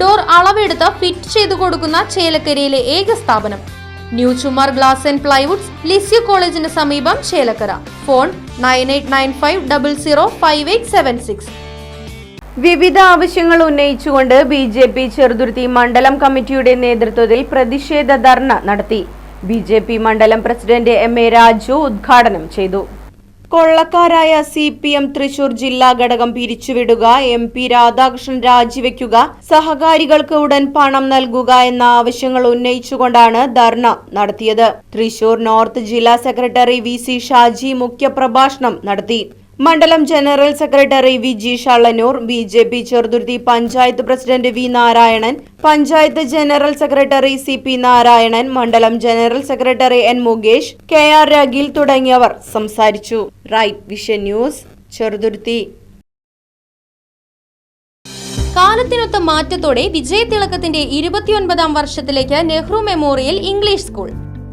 Door അളവെടുത്ത് fit ചെയ്തു കൊടുക്കുന്ന ചേലക്കരയിലെ ഏക സ്ഥാപനം. New Chumar glass and plywoods Lisieux കോളേജിന് സമീപം Chelakkara. Phone nine eight nine five double zero five eight seven six. വിവിധ ആവശ്യങ്ങൾ ഉന്നയിച്ചുകൊണ്ട് ബി ജെ പി ചെറുതുരുത്തി മണ്ഡലം കമ്മിറ്റിയുടെ നേതൃത്വത്തിൽ പ്രതിഷേധ ധർണ നടത്തി. ബി ജെ പി മണ്ഡലം പ്രസിഡന്റ് എം എ രാജു ഉദ്ഘാടനം ചെയ്തു. കൊള്ളക്കാരായ സി പി എം തൃശൂർ ജില്ലാ ഘടകം പിരിച്ചുവിടുക എം പി രാധാകൃഷ്ണൻ രാജിവെക്കുക സഹകാരികൾക്ക് ഉടൻ പണം നൽകുക എന്ന ആവശ്യങ്ങൾ ഉന്നയിച്ചുകൊണ്ടാണ് ധർണ നടത്തിയത്. തൃശൂർ നോർത്ത് ജില്ലാ സെക്രട്ടറി വി സി ഷാജി മുഖ്യപ്രഭാഷണം നടത്തി. മണ്ഡലം general secretary V G Shallanur B J P Cheruthuruthy panchayat president V Narayanan panchayat general secretary C P Narayanan മണ്ഡലം general secretary N Mukesh K R Rageel തുടങ്ങിയവർ സംസാരിച്ചു. Right vision news Cheruthuruthy. കാലത്തിനൊത്ത മാറ്റത്തോടെ വിജയതിളക്കത്തിന്റെ ഇരുപത്തിയൊൻപതാം വർഷത്തിലേക്ക് നെഹ്റു മെമ്മോറിയൽ ഇംഗ്ലീഷ് സ്കൂൾ.